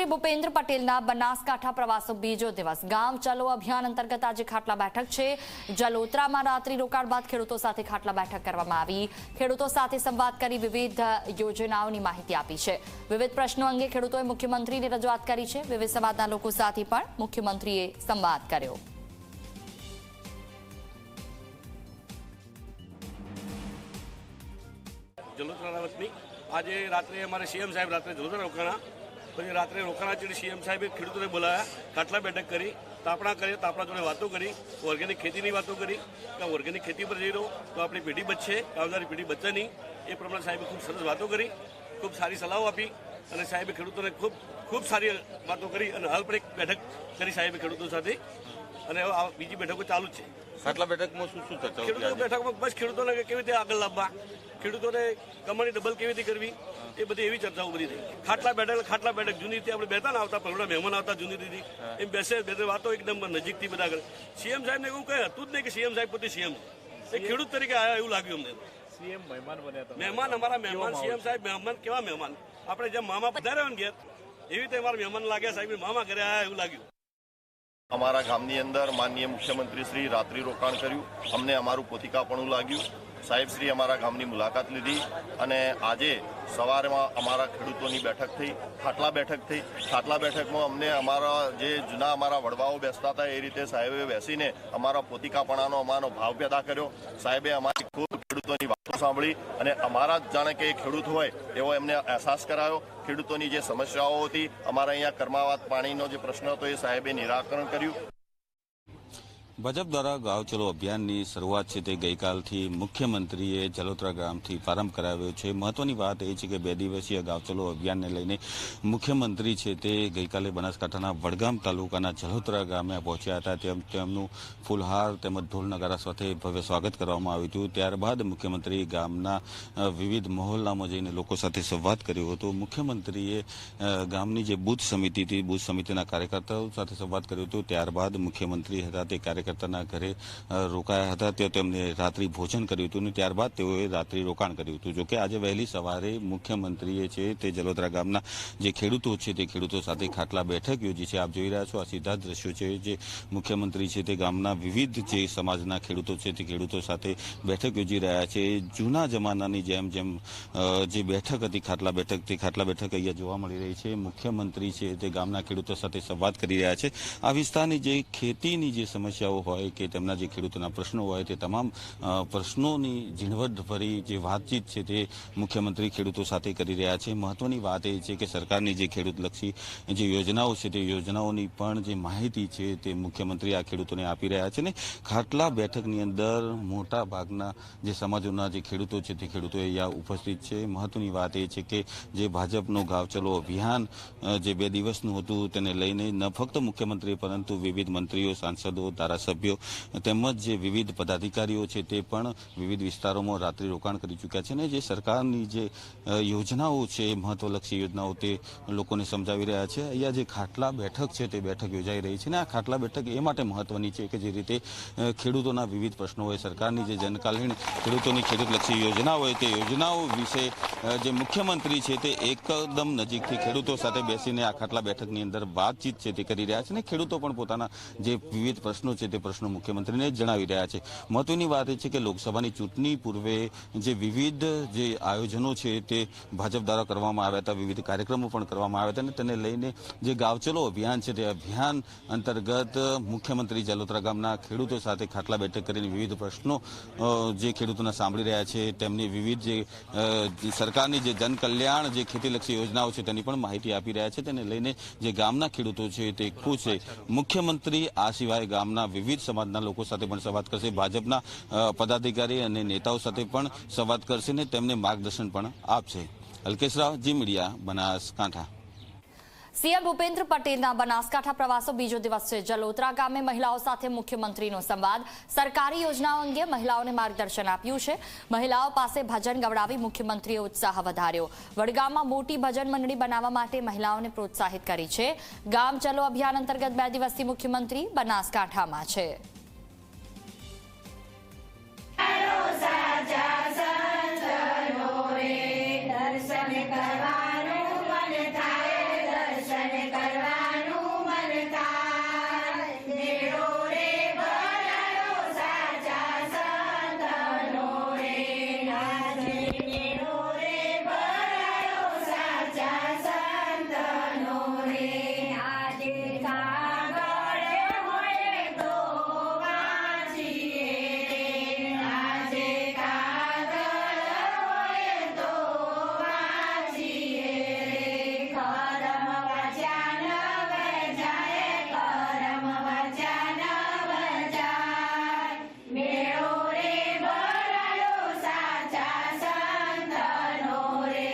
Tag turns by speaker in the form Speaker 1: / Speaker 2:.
Speaker 1: મુખ્યમંત્રી ભૂપેન્દ્ર પટેલના બનાસકાંઠા પ્રવાસો બીજો દિવસ. ગામ ચલો અભિયાન અંતર્ગત આજે ખાટલા બેઠક છે. જલોત્રામાં રાત્રિ રોકાણ બાદ ખેડૂતો સાથે ખાટલા બેઠક કરવામાં આવી. ખેડૂતો સાથે સંવાદ કરી વિવિધ યોજનાઓની માહિતી આપી છે. વિવિધ પ્રશ્નો અંગે ખેડૂતોએ મુખ્યમંત્રીને રજૂઆત કરી છે. વિવિધ સમાજના લોકો સાથે પણ મુખ્યમંત્રીએ સંવાદ કર્યો.
Speaker 2: જલોત્રા આજે રાત્રે અમારે સીએમ સાહેબ રાત્રે જલોત્રા રોકાણા પછી રાત્રે રોકાણા ચડી સીએમ સાહેબે ખેડૂતોને બોલાવ્યા કાટલા બેઠક કરી, તાપણા કરી તાપણા જોડે વાતો કરી, ઓર્ગેનિક ખેતીની વાતો કરી, કે ઓર્ગેનિક ખેતી પર જઈ રહો તો આપણી પેઢી બચશે, આવનારી પેઢી બચશે નહીં. એ પ્રમાણે સાહેબે ખૂબ સરસ વાતો કરી, ખૂબ સારી સલાહો આપી અને સાહેબે ખેડૂતોને ખૂબ ખૂબ સારી વાતો કરી અને હાલ પણ એક બેઠક કરી સાહેબે ખેડૂતો સાથે. અને આ બીજી બેઠકો ચાલુ જ છે.
Speaker 3: ખાટલા બેઠકમાં શું શું ચર્ચા
Speaker 2: ખેડૂતો બેઠકમાં બસ ખેડૂતોને કેવી રીતે આગળ લાવવા? ખેડૂતોને કમાણી ડબલ કેવી રીતે કરવી? એ બધી એવી ચર્ચાઓ બધી થઈ. ખાટલા બેઠક ખાટલા બેઠક જૂની રીતે આપણે બેતા ને આવતા પહેલા મહેમાન આવતા જૂની રીતે. એમ બેસે બે વાતો એકદમ નજીકથી બધા કરે સીએમ સાહેબને એવું કહે હતું જ નહીં કે સીએમ સાહેબ પોતે સીએમ. એ ખેડૂત તરીકે આવ્યા એવું લાગ્યું અમને.
Speaker 4: સીએમ મહેમાન બન્યા હતા
Speaker 2: મહેમાન અમારા મહેમાન સીએમ સાહેબ મહેમાન કેવા મહેમાન? આપણે જેમ મામા પધાર્યા ને ઘેર એવી રીતે અમારા મહેમાન લાગ્યા સાહેબ મામા ઘરે આવ્યા એવું લાગ્યું.
Speaker 5: અમારા ગામની અંદર માનનીય મુખ્યમંત્રી શ્રી રાત્રિ રોકાણ કર્યું. અમને અમારું પોતિકાપણું લાગ્યું. સાહેબ શ્રી અમારા ગામની મુલાકાત લીધી અને આજે સવારમાં અમારા ખેડૂતોની બેઠક થઈ, ખાટલા બેઠક થઈ. ખાટલા બેઠકમાં અમને અમારા જે જૂના અમારા વડવાઓ બેસતા હતા એ રીતે સાહેબે બેસીને અમારા પોતિકાપણાનો અમારો ભાવ પેદા કર્યો. સાહેબે અમારી ખૂબ ખેડૂતોની વાતો સાંભળી અને અમારા જાણે કે ખેડૂત હોય એવો એમને અહેસાસ કરાયો. ખેડૂતોની જે સમસ્યાઓ હતી, અમારા અહીંયા કર્માવાત પાણીનો જે પ્રશ્ન હતો એ સાહેબે નિરાકરણ કર્યું.
Speaker 3: ભાજપ દ્વારા ગાંવ ચલો અભિયાનની શરૂઆત છે તે ગઈકાલથી મુખ્યમંત્રીએ જલોત્રા ગામથી પ્રારંભ કરાવ્યો છે. મહત્વની વાત એ છે કે બે દિવસીય ગાંવ ચલો અભિયાનને લઈને મુખ્યમંત્રી છે તે ગઈકાલે બનાસકાંઠાના વડગામ તાલુકાના જલોત્રા ગામે પહોંચ્યા હતા. તેમ તેમનું ફૂલહાર તેમજ ઢોલ નગારા સાથે ભવ્ય સ્વાગત કરવામાં આવ્યું હતું. ત્યારબાદ મુખ્યમંત્રી ગામના વિવિધ મહોલ્લામાં જઈને લોકો સાથે સંવાદ કર્યો હતો. મુખ્યમંત્રીએ ગામની જે બુથ સમિતિ હતી, બુથ સમિતિના કાર્યકર્તાઓ સાથે સંવાદ કર્યો હતો. ત્યારબાદ મુખ્યમંત્રી હતા તે કાર્યકર્તાના ઘરે રોકાયા હતા. ત્યાં તેમને રાત્રિ ભોજન કર્યું હતું અને ત્યારબાદ તેઓએ રાત્રિ રોકાણ કર્યું હતું. જોકે આજે વહેલી સવારે મુખ્યમંત્રીએ છે તે જલોદરા ગામના જે ખેડૂતો છે તે ખેડૂતો સાથે ખાટલા બેઠક યોજી છે. આપ જોઈ રહ્યા છો આ સીધા દ્રશ્યો છે જે મુખ્યમંત્રી છે તે ગામના વિવિધ જે સમાજના ખેડૂતો છે તે ખેડૂતો સાથે બેઠક યોજી રહ્યા છે. જૂના જમાનાની જેમ જેમ જે બેઠક હતી, ખાટલા બેઠક તે ખાટલા બેઠક અહીંયા જોવા મળી રહી છે. મુખ્યમંત્રી છે તે ગામના ખેડૂતો સાથે સંવાદ કરી રહ્યા છે. આ વિસ્તારની જે ખેતીની જે સમસ્યાઓ હોય કે તેમના જે ખેડૂતોના પ્રશ્નો હોય તે તમામ પ્રશ્નોની ઝીણવટભરી જે વાતચીત છે તે મુખ્યમંત્રી ખેડૂતો સાથે કરી રહ્યા છે. મહત્વની વાત એ છે કે સરકારની જે ખેડૂતલક્ષી જે યોજનાઓ છે તે યોજનાઓની પણ જે માહિતી છે તે મુખ્યમંત્રી આ ખેડૂતોને આપી રહ્યા છે ને ખાટલા બેઠકની અંદર મોટા ભાગના જે સમાજોના જે ખેડૂતો છે તે ખેડૂતો અહીંયા ઉપસ્થિત છે. મહત્વની વાત એ છે કે જે ભાજપનું ગાવચલો અભિયાન જે બે દિવસનું હતું તેને લઈને ન ફક્ત મુખ્યમંત્રી પરંતુ વિવિધ મંત્રીઓ, સાંસદો, ધારાસભ્યો તેમજ જે વિવિધ પદાધિકારીઓ છે તે પણ વિવિધ વિસ્તારોમાં રાત્રિ રોકાણ કરી ચૂક્યા છે ને જે સરકારની જે યોજનાઓ છે મહત્વલક્ષી યોજનાઓ તે લોકોને સમજાવી રહ્યા છે. અહીંયા જે ખાટલા બેઠક છે તે બેઠક યોજાઈ રહી છે અને આ ખાટલા બેઠક એ માટે મહત્વની છે કે જે રીતે ખેડૂતોના વિવિધ પ્રશ્નો હોય, સરકારની જે જનકાલીન ખેડૂતોની ખેડૂતલક્ષી યોજના હોય, તે યોજનાઓ વિશે જે મુખ્યમંત્રી છે તે એકદમ નજીકથી ખેડૂતો સાથે બેસીને આ ખાટલા બેઠકની અંદર વાતચીત છે તે કરી રહ્યા છે ને ખેડૂતો પણ પોતાના જે વિવિધ પ્રશ્નો છે તે પ્રશ્નો મુખ્યમંત્રીને જણાવી રહ્યા છે. મહત્વની વાત એ છે કે લોકસભાની ચૂંટણી પૂર્વે જે વિવિધ જે આયોજનો છે તે ભાજપ દ્વારા કરવામાં આવ્યા હતા, વિવિધ કાર્યક્રમો પણ કરવામાં આવ્યા હતા અને તેને લઈને જે ગાવચલો અભિયાન છે તે અભિયાન અંતર્ગત મુખ્યમંત્રી જલોત્રા ગામના ખેડૂતો સાથે ખાટલા બેઠક કરીને વિવિધ પ્રશ્નો જે ખેડૂતોના સાંભળી રહ્યા છે, તેમની વિવિધ જે સરકારની જે જનકલ્યાણ, જે ખેતીલક્ષી યોજનાઓ છે તેની પણ માહિતી આપી રહ્યા છે. તેને લઈને જે ગામના ખેડૂતો છે તે ખુશ છે. મુખ્યમંત્રી આ સિવાય ગામના વિવિધ સમાજના લોકો સાથે પણ સંવાદ કરશે. ભાજપના પદાધિકારી અને નેતાઓ સાથે પણ સંવાદ કરશે ને તેમને માર્ગદર્શન પણ આપશે. Alkesh Rao, G media, Banaskantha.
Speaker 1: CM Bhupendra પટેલના બનાસકાંઠા પ્રવાસો બીજો દિવસ છે. જલોત્રા ગામે મહિલાઓ સાથે મુખ્યમંત્રીનો સંવાદ. સરકારી યોજનાઓ અંગે મહિલાઓને માર્ગદર્શન આપ્યું છે. મહિલાઓ પાસે ભજન ગવડાવી મુખ્યમંત્રીએ ઉત્સાહ વધાર્યો. વડગામમાં મોટી ભજન મંડળી બનાવવા માટે મહિલાઓને પ્રોત્સાહિત કરી છે. ગામ ચલો અભિયાન અંતર્ગત બે દિવસથી મુખ્યમંત્રી બનાસકાંઠામાં છે.